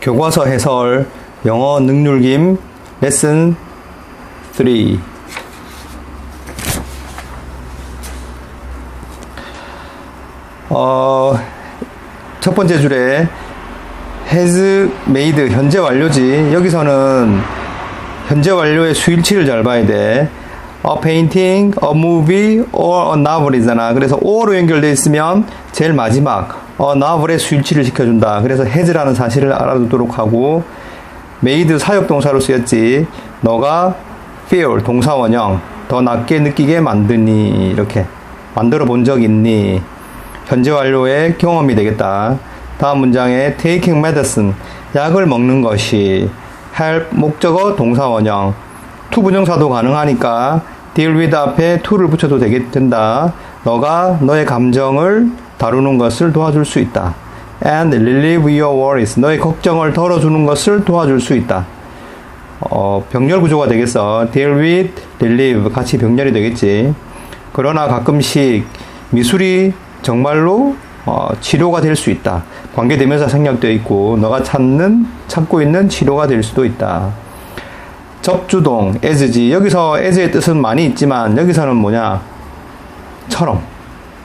교과서 해설 영어 능률김 레슨 3 어, 첫 번째 줄에 has made 현재 완료지. 여기서는 현재 완료의 수일치를 잘 봐야 돼. A painting, a movie, or a novel이잖아. 그래서 or로 연결되어 있으면 제일 마지막 어, 나블의 수일치를 시켜준다. 그래서 has라는 사실을 알아두도록 하고 made 사역 동사로 쓰였지. 너가 feel 동사 원형 더 낫게 느끼게 만드니 이렇게 만들어 본 적 있니? 현재 완료의 경험이 되겠다. 다음 문장에 taking medicine 약을 먹는 것이 help 목적어 동사 원형 to 부정사도 가능하니까 deal with 앞에 to를 붙여도 되겠 된다. 너가 너의 감정을 다루는 것을 도와줄 수 있다. and relieve your worries. 너의 걱정을 덜어주는 것을 도와줄 수 있다. 어, 병렬 구조가 되겠어. deal with, relieve. 같이 병렬이 되겠지. 그러나 가끔씩 미술이 정말로 어, 치료가 될 수 있다. 관계대명사 생략되어 있고 너가 찾는 찾고 있는 치료가 될 수도 있다. 접주동 as지 여기서 as의 뜻은 많이 있지만 여기서는 뭐냐 처럼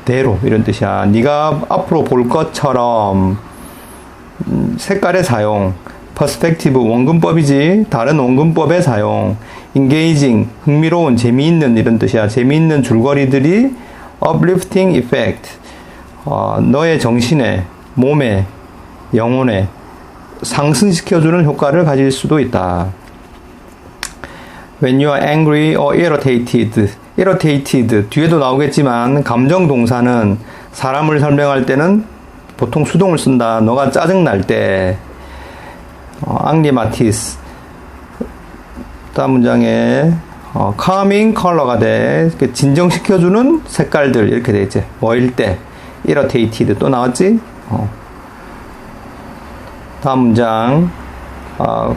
대로 이런 뜻이야. 네가 앞으로 볼 것처럼 음, 색깔의 사용, 퍼스펙티브 원근법이지 다른 원근법의 사용, engaging 흥미로운 재미있는 이런 뜻이야. 재미있는 줄거리들이 uplifting effect 어, 너의 정신에 몸에 영혼에 상승시켜주는 효과를 가질 수도 있다. When you are angry or irritated irritated 뒤에도 나오겠지만 감정 동사는 사람을 설명할 때는 보통 수동을 쓴다. 너가 짜증 날 때 어, 앙리마티스 다음 문장에 어, calming color가 돼 진정시켜주는 색깔들 이렇게 돼 있지. 뭐일 때 irritated 또 나왔지? 어. 다음 문장 어,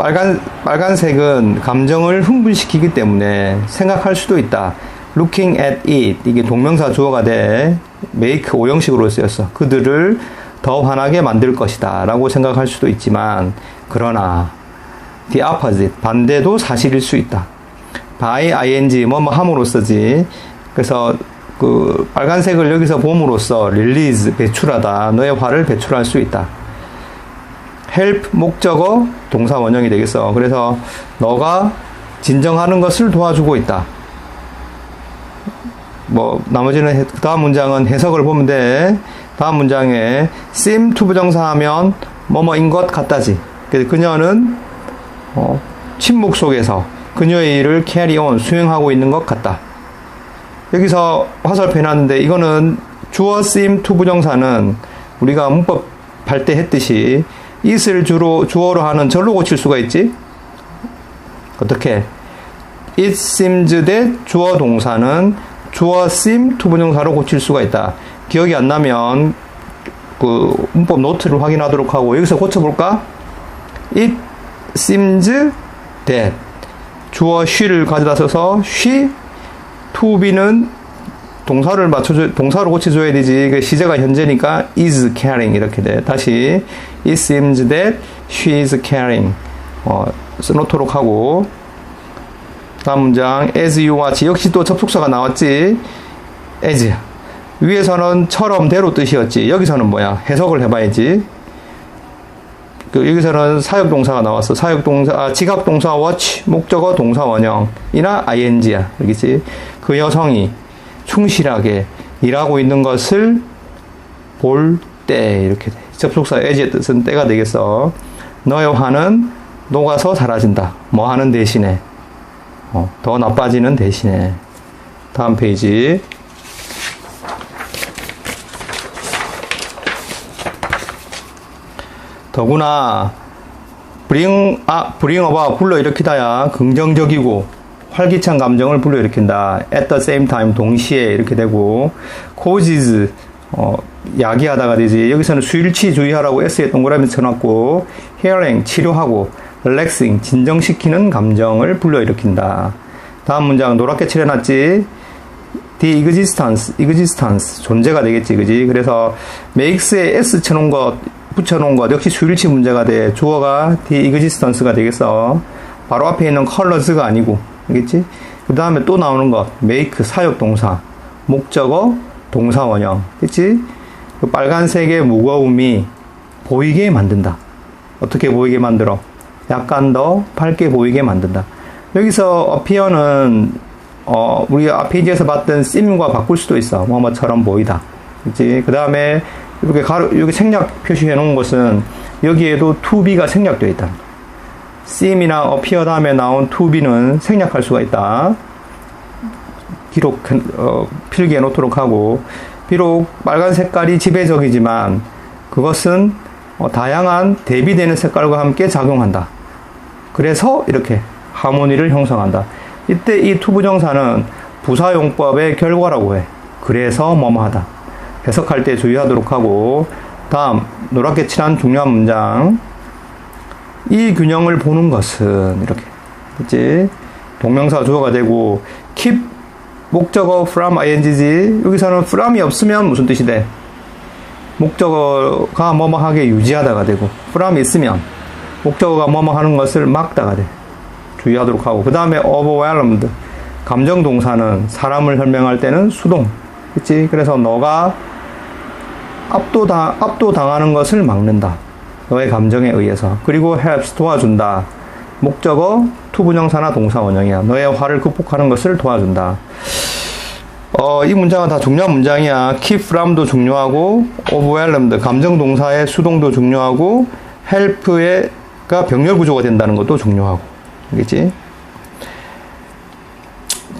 빨간, 빨간색은 감정을 흥분시키기 때문에 생각할 수도 있다. looking at it. 이게 동명사 주어가 돼. make 오형식으로 쓰였어. 그들을 더 환하게 만들 것이다. 라고 생각할 수도 있지만, 그러나, the opposite. 반대도 사실일 수 있다. by ing, 뭐, 뭐 함으로써지. 그래서, 그, 빨간색을 여기서 봄으로써 release, 배출하다. 너의 화를 배출할 수 있다. Help 목적어 동사 원형이 되겠어. 그래서 너가 진정하는 것을 도와주고 있다. 뭐 나머지는 다음 문장은 해석을 보면 돼. 다음 문장에 seem to 부정사하면 뭐뭐인 것 같다지. 그녀는 어, 침묵 속에서 그녀의 일을 carry on 수행하고 있는 것 같다. 여기서 화살표 해놨는데 이거는 주어 seem to 부정사는 우리가 문법 발대 했듯이 it을 주로, 주어로 하는 절로 고칠 수가 있지? 어떻게? it seems that 주어 동사는 주어 seem to 부정사로 고칠 수가 있다. 기억이 안 나면 그 문법 노트를 확인하도록 하고 여기서 고쳐볼까? it seems that 주어 she를 가져다 써서 she to be는 동사를 맞춰줘, 동사로 고쳐줘야 되지. 그 시제가 현재니까 is carrying 이렇게 돼. 다시 it seems that she is carrying 어, 써놓도록 하고 다음 문장 as you watch 역시 또 접속사가 나왔지. as 위에서는 처럼 대로 뜻이었지. 여기서는 뭐야? 해석을 해봐야지. 그 여기서는 사역 동사가 나왔어. 사역 동사, 아, 지각 동사 watch, 목적어 동사 원형이나 ing야. 여기지. 그 여성이 충실하게 일하고 있는 것을 볼 때 이렇게 돼. 접속사 as의 뜻은 때가 되겠어. 너의 화는 녹아서 사라진다. 뭐 하는 대신에 어, 더 나빠지는 대신에 다음 페이지 더구나 bring, 아, bring about 불러 일으키다야 긍정적이고 활기찬 감정을 불러일으킨다. at the same time 동시에 이렇게 되고 causes 어, 야기하다가 되지. 여기서는 수일치 주의하라고 S에 동그라미 쳐놨고 healing 치료하고 relaxing 진정시키는 감정을 불러일으킨다. 다음 문장 노랗게 칠해놨지. the existence, existence 존재가 되겠지, 그지? 그래서 makes에 s 쳐놓은 거 붙여놓은 것 역시 수일치 문제가 돼. 주어가 the existence가 되겠어. 바로 앞에 있는 colors가 아니고, 알겠지? 그 다음에 또 나오는 것, make 사역 동사, 목적어 동사 원형, 그치? 그 빨간색의 무거움이 보이게 만든다. 어떻게 보이게 만들어? 약간 더 밝게 보이게 만든다. 여기서 appear는 어, 우리가 페이지에서 봤던 씀과 바꿀 수도 있어. 뭐뭐처럼 보이다. 그치? 그 다음에 이렇게 가로, 여기 생략 표시해 놓은 것은 여기에도 to be가 생략되어 있다. Seem이나 appear 다음에 나온 to be는 생략할 수가 있다. 기록, 어, 필기해 놓도록 하고, 비록 빨간 색깔이 지배적이지만 그것은 어, 다양한 대비되는 색깔과 함께 작용한다. 그래서 이렇게 하모니를 형성한다. 이때 이 투부정사는 부사용법의 결과라고 해. 그래서 뭐뭐하다. 해석할 때 주의하도록 하고 다음 노랗게 칠한 중요한 문장 이 균형을 보는 것은 이렇게 그치? 동명사 주어가 되고 keep 목적어 from ing지 여기서는 from이 없으면 무슨 뜻이 돼? 목적어가 뭐뭐하게 유지하다가 되고 from이 있으면 목적어가 뭐뭐 하는 것을 막다가 돼. 주의하도록 하고. 그 다음에 overwhelmed. 감정 동사는 사람을 설명할 때는 수동. 그치? 그래서 너가 압도당, 압도당하는 것을 막는다 너의 감정에 의해서. 그리고 helps 도와준다. 목적어 투부정사나 동사 원형이야. 너의 화를 극복하는 것을 도와준다. 어, 이 문장은 다 중요한 문장이야. keep from도 중요하고 overwhelmed 감정 동사의 수동도 중요하고 help가 병렬 구조가 된다는 것도 중요하고. 알겠지?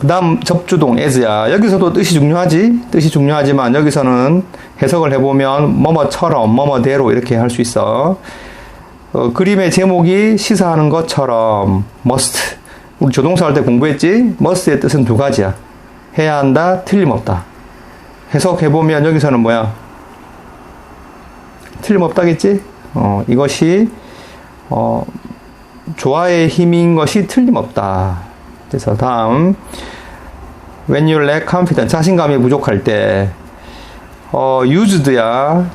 그 다음 접주동 as야. 여기서도 뜻이 중요하지? 뜻이 중요하지만 여기서는 해석을 해보면 뭐뭐처럼 뭐뭐대로 이렇게 할 수 있어. 어, 그림의 제목이 시사하는 것처럼 must. 우리 조동사 할 때 공부했지? must의 뜻은 두 가지야. 해야 한다 틀림없다. 해석해보면 여기서는 뭐야? 틀림없다겠지? 어, 이것이 어, 조화의 힘인 것이 틀림없다. 그래서 다음 when you lack confidence 자신감이 부족할 때 어, used야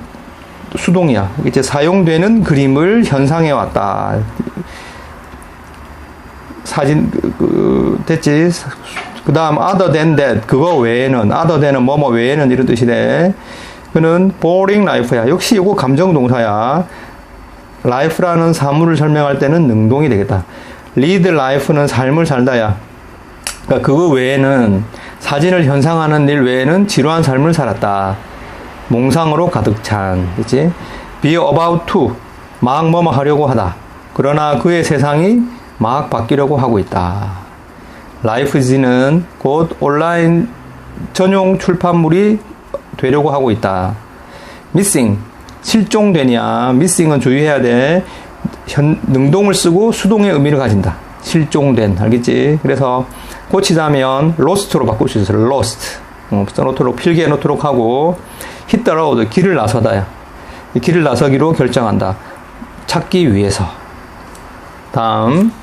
수동이야. 이제 사용되는 그림을 현상해 왔다. 사진 그, 그, 됐지. 그 다음 other than that 그거 외에는 other than은 뭐뭐 외에는 이런 뜻이 돼. 그는 boring life야. 역시 이거 감정 동사야. life라는 사물을 설명할 때는 능동이 되겠다. lead life는 삶을 살다야. 그러니까 그거 외에는 사진을 현상하는 일 외에는 지루한 삶을 살았다. 몽상으로 가득 찬, 그치? be about to, 막 뭐뭐 하려고 하다. 그러나 그의 세상이 막 바뀌려고 하고 있다. 라이프지는 곧 온라인 전용 출판물이 되려고 하고 있다. missing, 실종되냐. missing은 주의해야 돼. 현, 능동을 쓰고 수동의 의미를 가진다. 실종된. 알겠지? 그래서 고치자면 lost로 바꿀 수 있어요. lost. 어, 써놓도록, 필기해 놓도록 하고, road. 길을 나서다야. 길을 나서기로 결정한다. 찾기 위해서. 다음.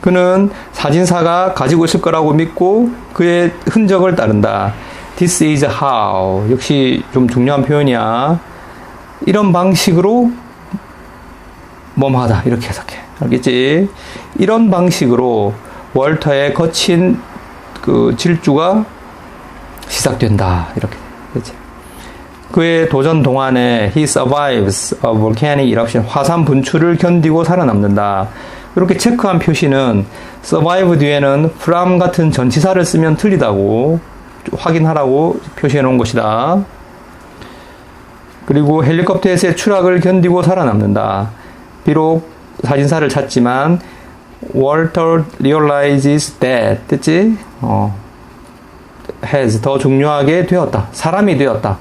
그는 사진사가 가지고 있을 거라고 믿고 그의 흔적을 따른다. This is how. 역시 좀 중요한 표현이야. 이런 방식으로 뭐뭐하다. 이렇게 해석해. 알겠지? 이런 방식으로 월터의 거친 그 질주가 시작된다. 이렇게. 그치? 그의 도전 동안에 he survives a volcanic eruption. 화산 분출을 견디고 살아남는다. 이렇게 체크한 표시는 survive 뒤에는 from 같은 전치사를 쓰면 틀리다고 확인하라고 표시해 놓은 것이다. 그리고 헬리콥터에서의 추락을 견디고 살아남는다. 비록 사진사를 찾지만 Walter realizes that 됐지? 어, has 더 중요하게 되었다. 사람이 되었다.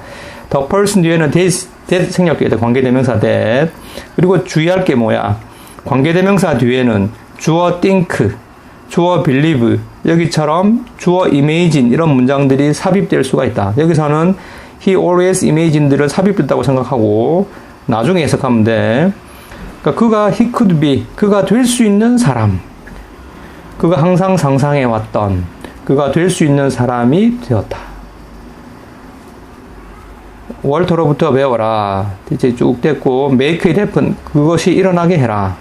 The person 뒤에는 that, that 생략되어 있다. 관계대명사 that. 그리고 주의할 게 뭐야? 관계대명사 뒤에는 주어 think, 주어 believe 여기처럼 주어 imagine 이런 문장들이 삽입될 수가 있다. 여기서는 he always imagined를 삽입했다고 생각하고 나중에 해석하면 돼. 그러니까 그가 he could be 그가 될 수 있는 사람. 그가 항상 상상해 왔던 그가 될 수 있는 사람이 되었다. 월터로부터 배워라. 이제 쭉 됐고, make it happen. 그것이 일어나게 해라.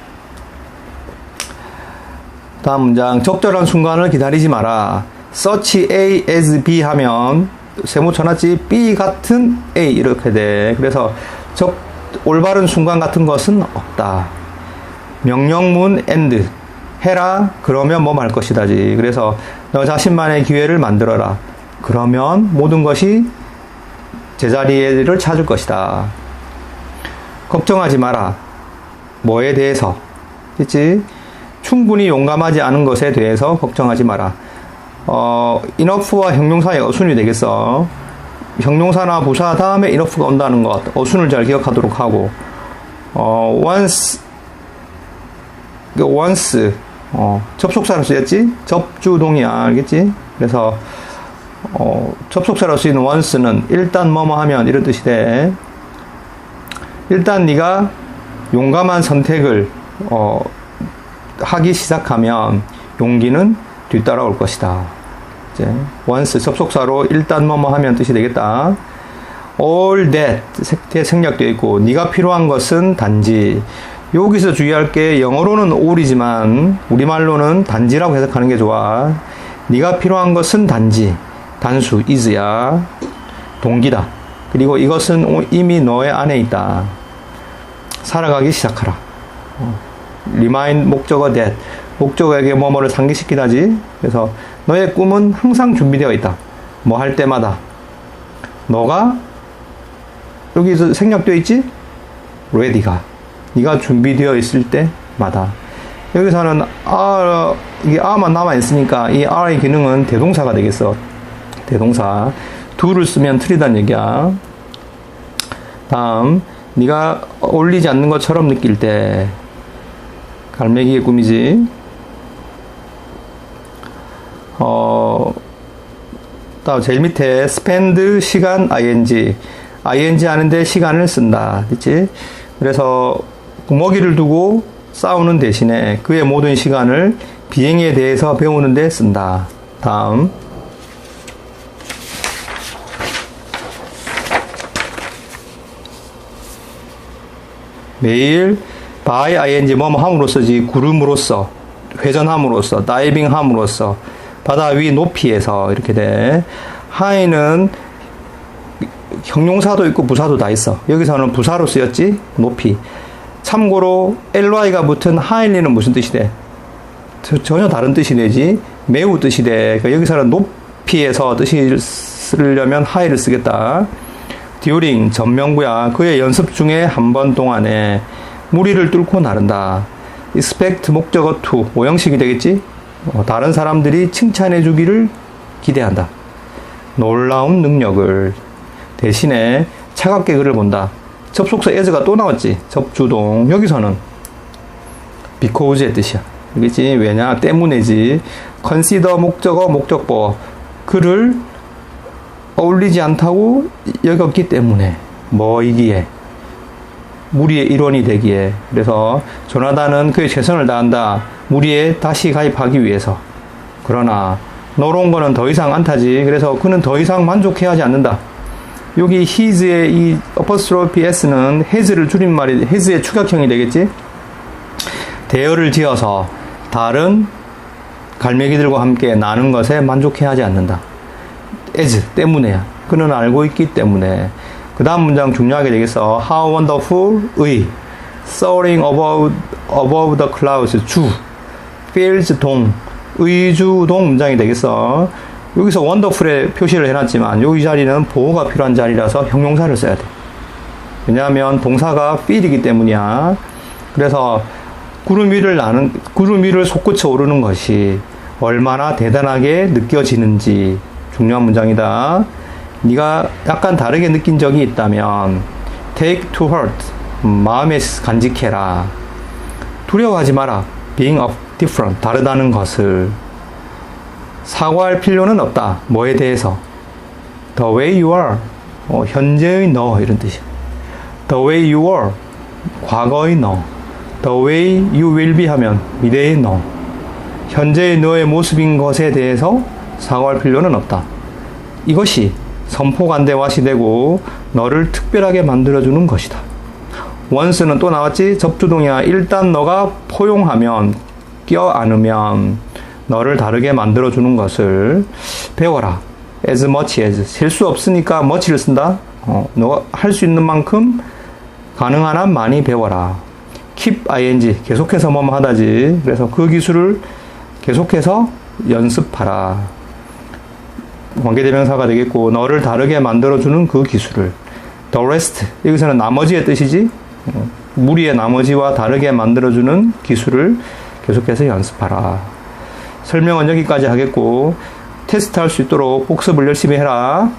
다음 문장. 적절한 순간을 기다리지 마라. such A as B 하면 쳐놨지 B 같은 A 이렇게 돼. 그래서 적 올바른 순간 같은 것은 없다. 명령문 and 해라 그러면 뭐말 것이다지. 그래서 너 자신만의 기회를 만들어라. 그러면 모든 것이 제자리를 찾을 것이다. 걱정하지 마라. 뭐에 대해서? 그치? 충분히 용감하지 않은 것에 대해서 걱정하지 마라. 어, 인어프와 형용사의 어순이 되겠어. 형용사나 부사 다음에 인어프가 온다는 것. 어순을 잘 기억하도록 하고. 어, once, once, 어, 접속사로 쓰였지? 접주동이야. 알겠지? 그래서, 어, 접속사로 쓰이는 once는 일단 뭐뭐 하면 이런 뜻이 돼. 일단 네가 용감한 선택을, 어, 하기 시작하면 용기는 뒤따라올 것이다. 이제 once 접속사로 일단 뭐뭐 하면 뜻이 되겠다. all that 에 생략되어 있고 네가 필요한 것은 단지 여기서 주의할 게 영어로는 all이지만 우리말로는 단지라고 해석하는 게 좋아. 네가 필요한 것은 단지 단수 is야 동기다. 그리고 이것은 이미 너의 안에 있다. 살아가기 시작하라. remind 목적어 that 목적어에게 뭐뭐를 상기시키다지. 그래서 너의 꿈은 항상 준비되어 있다. 뭐 할 때마다. 너가 여기서 생략되어 있지? ready가. 네가 준비되어 있을 때마다. 여기서는 R, 이게 R만 남아 있으니까 이 R의 기능은 대동사가 되겠어. 대동사. do를 쓰면 틀리단 얘기야. 다음, 네가 어울리지 않는 것처럼 느낄 때 갈매기의 꿈이지. 다음 제일 밑에 spend 시간 ing ing 하는데 시간을 쓴다. 그치? 그래서 구멍이를 두고 싸우는 대신에 그의 모든 시간을 비행에 대해서 배우는 데 쓴다. 다음. 매일 by ing 뭐뭐 함으로써지 구름으로써 회전함으로써 다이빙함으로써 바다 위 높이에서 이렇게 돼. 하이는 형용사도 있고 부사도 다 있어. 여기서는 부사로 쓰였지? 높이. 참고로 ly가 붙은 하일리는 무슨 뜻이 돼? 전혀 다른 뜻이 되지. 매우 뜻이 돼. 그러니까 여기서는 높이에서 뜻이 쓰려면 하이를 쓰겠다. 듀링 전명구야. 그의 연습 중에 한 번 동안에 무리를 뚫고 나른다. expect 목적어 to 오형식이 되겠지? 어, 다른 사람들이 칭찬해 주기를 기대한다. 놀라운 능력을 대신에 차갑게 그를 본다. 접속사 as가 또 나왔지. 접주동. 여기서는 because의 뜻이야. 알겠지? 왜냐? 때문에지. consider 목적어, 목적보. 그를 어울리지 않다고 여겼기 때문에. 뭐이기에. 무리의 일원이 되기에. 그래서 조나단은 그의 최선을 다한다. 무리에 다시 가입하기 위해서. 그러나 너로운 거는 더 이상 안 타지. 그래서 그는 더 이상 만족해 하지 않는다. 여기 his의 이 apostrophe s는 has를 줄임말이 has의 축약형이 되겠지? 대열을 지어서 다른 갈매기들과 함께 나는 것에 만족해 하지 않는다. as 때문에야. 그는 알고 있기 때문에. 그 다음 문장 중요하게 되겠어. How wonderful 의 soaring above, above the clouds 주 feels 동 의주동 문장이 되겠어. 여기서 원더풀에 표시를 해놨지만 여기 자리는 보호가 필요한 자리라서 형용사를 써야 돼. 왜냐하면 동사가 feel이기 때문이야. 그래서 구름 위를 나는 구름 위를 솟구쳐 오르는 것이 얼마나 대단하게 느껴지는지 중요한 문장이다. 네가 약간 다르게 느낀 적이 있다면 take to heart 마음에 간직해라. 두려워하지 마라. being different 다르다는 것을 사과할 필요는 없다. 뭐에 대해서? The way you are. 어, 현재의 너 이런 뜻이야. The way you are. 과거의 너. The way you will be 하면 미래의 너. 현재의 너의 모습인 것에 대해서 사과할 필요는 없다. 이것이 선포관대와시 되고 너를 특별하게 만들어주는 것이다. once는 또 나왔지? 접주동이야. 일단 너가 포용하면, 껴안으면 너를 다르게 만들어 주는 것을 배워라. as much as. 셀 수 없으니까 much를 쓴다. 어, 너가 할 수 있는 만큼 가능한 한 많이 배워라. keep ing. 계속해서 뭐뭐 하다지. 그래서 그 기술을 계속해서 연습하라. 관계대명사가 되겠고, 너를 다르게 만들어 주는 그 기술을. the rest. 여기서는 나머지의 뜻이지. 어, 무리의 나머지와 다르게 만들어 주는 기술을 계속해서 연습하라. 설명은 여기까지 하겠고, 테스트 할 수 있도록 복습을 열심히 해라.